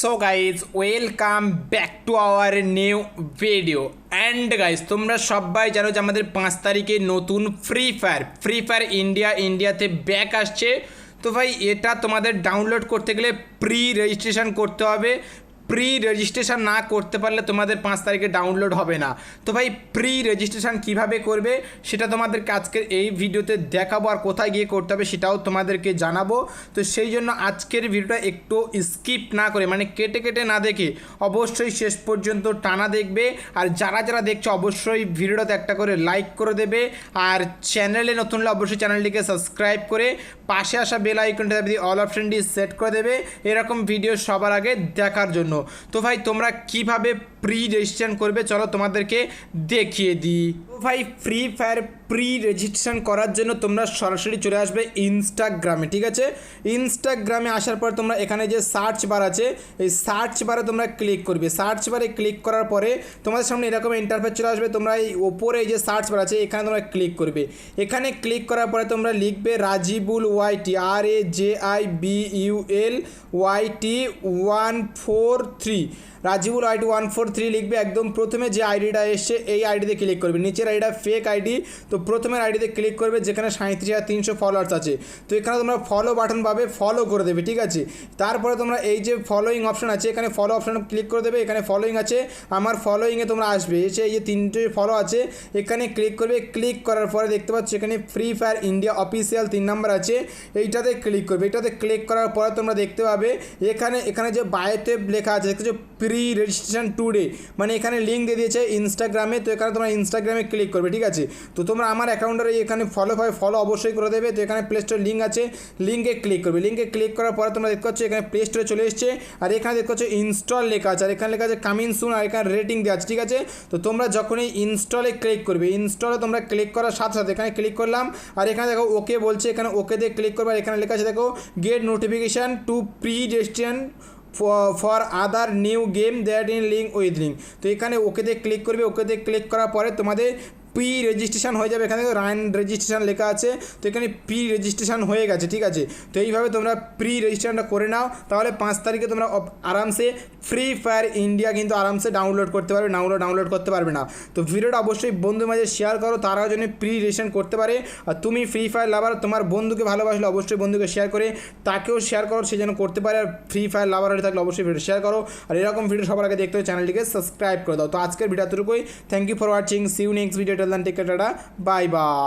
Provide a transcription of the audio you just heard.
So guys welcome back to our new video and guys তোমরা সবাই জানো যে আমাদের পাঁচ তারিখে নতুন free fire free fire India ইন্ডিয়াতে ব্যাক আসছে। তো ভাই, এটা তোমাদের ডাউনলোড করতে গেলে প্রি রেজিস্ট্রেশন করতে হবে। প্রি রেজিস্ট্রেশন না করতে পারলে তোমাদের পাঁচ তারিখে ডাউনলোড হবে না। তো ভাই প্রি রেজিস্ট্রেশন কীভাবে করবে সেটা তোমাদেরকে আজকের এই ভিডিওতে দেখাবো আর কোথায় গিয়ে করতে হবে সেটাও তোমাদেরকে জানাব। তো সেই জন্য আজকের ভিডিওটা একটু স্কিপ না করে মানে কেটে কেটে না দেখে অবশ্যই শেষ পর্যন্ত টানা দেখবে। আর যারা যারা দেখছ, অবশ্যই ভিডিওটাতে একটা করে লাইক করে দেবে। আর চ্যানেলে নতুন হলে অবশ্যই চ্যানেলটিকে সাবস্ক্রাইব করে পাশে আসা বেল আইকনটা অল অপশনটি সেট করে দেবে। এরকম ভিডিও সবার আগে দেখার জন্য। তো ভাই তোমরা কীভাবে প্রি রেজিস্ট্রেশন করবে। চলো তোমাদেরকে দেখিয়ে দিই। ভাই ফ্রি ফায়ার প্রি রেজিস্ট্রেশন করার জন্য তোমরা সরাসরি চলে আসবে ইনস্টাগ্রামে ঠিক আছে? ইনস্টাগ্রামে আসার পর তোমরা এখানে যে সার্চ বার আছে, এই সার্চ বারে তোমরা ক্লিক করবে। সার্চ বারে ক্লিক করার পরে তোমাদের সামনে এরকম ইন্টারফেস চলে আসবে। তোমরা এই ওপরে যে সার্চ বার আছে, এখানে তোমরা ক্লিক করবে। এখানে ক্লিক করার পরে তোমরা লিখবে Rajibul YT R A J I B U L YT one four three Rajibul ID one four three লিখবে, একদম প্রথমে যে আইডিটা এসছে, এই আইডিতে ক্লিক করবে। নিচের আইডিটা ফেক আইডি তো প্রথমের আইডিতে ক্লিক করবে, যেখানে সাঁত্রিশ হাজার তিনশো ফলোয়ার্স আছে। তো এখানে তোমরা ফলো বাটন পাবে ফলো করে দেবে, ঠিক আছে? তারপরে তোমরা এই যে ফলোয়িং অপশন আছে, এখানে ফলো অপশন ক্লিক করে দেবে, এখানে ফলোয়িং আছে, আমার ফলোয়িংয়ে তোমরা আসবে। এসে এই যে তিনটে ফলো আছে, এখানে ক্লিক করবে ক্লিক করার পরে দেখতে পাচ্ছ এখানে ফ্রি ফায়ার ইন্ডিয়া অফিসিয়াল তিন নাম্বার আছে, এইটাতে ক্লিক করবে। এটাতে ক্লিক করার পরে তোমরা দেখতে পাবে, এখানে এখানে যে বায়োতে লেখা আছে, দেখতে প্রি রেজিস্ট্রেশন টুডে মানে এখানে লিঙ্ক দিয়ে দিয়েছে ইনস্টাগ্রামে তো এখানে তোমরা ইনস্টাগ্রামে ক্লিক করবে, ঠিক আছে? তো তোমরা আমার অ্যাকাউন্টের এখানে ফলো হয় ফলো অবশ্যই করে দেবে। তো এখানে প্লে স্টোর লিঙ্ক আছে লিঙ্কে ক্লিক করবে। লিঙ্কে ক্লিক করার পরে তোমরা দেখতে পাচ্ছ এখানে প্লে স্টোরে চলে এসছে, আর এখানে দেখতে পাচ্ছ ইনস্টল লেখা আছে, আর এখানে লেখা আছে কামিং সুন আর এখানে রেটিং দেওয়া আছে, ঠিক আছে? তো তোমরা যখনই ইনস্টলে ক্লিক করবে ইনস্টলে তোমরা ক্লিক করার সাথে সাথে এখানে ক্লিক করলাম, আর এখানে দেখো ওকে বলছে, এখানে ওকে দিয়ে ক্লিক করবে, আর এখানে লেখা আছে দেখো get notification to pre registration for other new game that in link with link তো এখানে ওকেতে ক্লিক করবে ওকেতে ক্লিক করার পরে তোমাদের প্রি রেজিস্ট্রেশন হয়ে যাবে। এখানে রান রেজিস্ট্রেশন লেখা আছে। তো এখানে প্রি রেজিস্ট্রেশন হয়ে গেছে, ঠিক আছে? তো এইভাবে তোমরা প্রি রেজিস্ট্রেশনটা করে নাও। তাহলে পাঁচ তারিখে তোমরা আরামসে ফ্রি ফায়ার ইন্ডিয়া কিন্তু আরামসে ডাউনলোড করতে পারবে। ডাউনলোড ডাউনলোড করতে পারবে না। তো ভিডিওটা অবশ্যই বন্ধুর মাঝে শেয়ার করো। তারাও যেন প্রি রেজিস্ট্রেশন করতে পারে। আর তুমি ফ্রি ফায়ার লাভার তোমার বন্ধুকে ভালোবাসলে অবশ্যই বন্ধুকে শেয়ার করে। তাকেও শেয়ার করো, সে যেন করতে পারে। আর ফ্রি ফায়ার লাভার হয়ে থাকলে অবশ্যই ভিডিও শেয়ার করো। আর এরকম ভিডিও সবার আগে দেখতে হলে চ্যানেলটিকে সাবস্ক্রাইব করে দাও। তো আজকের ভিডিও এতটুকুই। Thank you for watching see you next video টেল টেক টাটা বাই বাই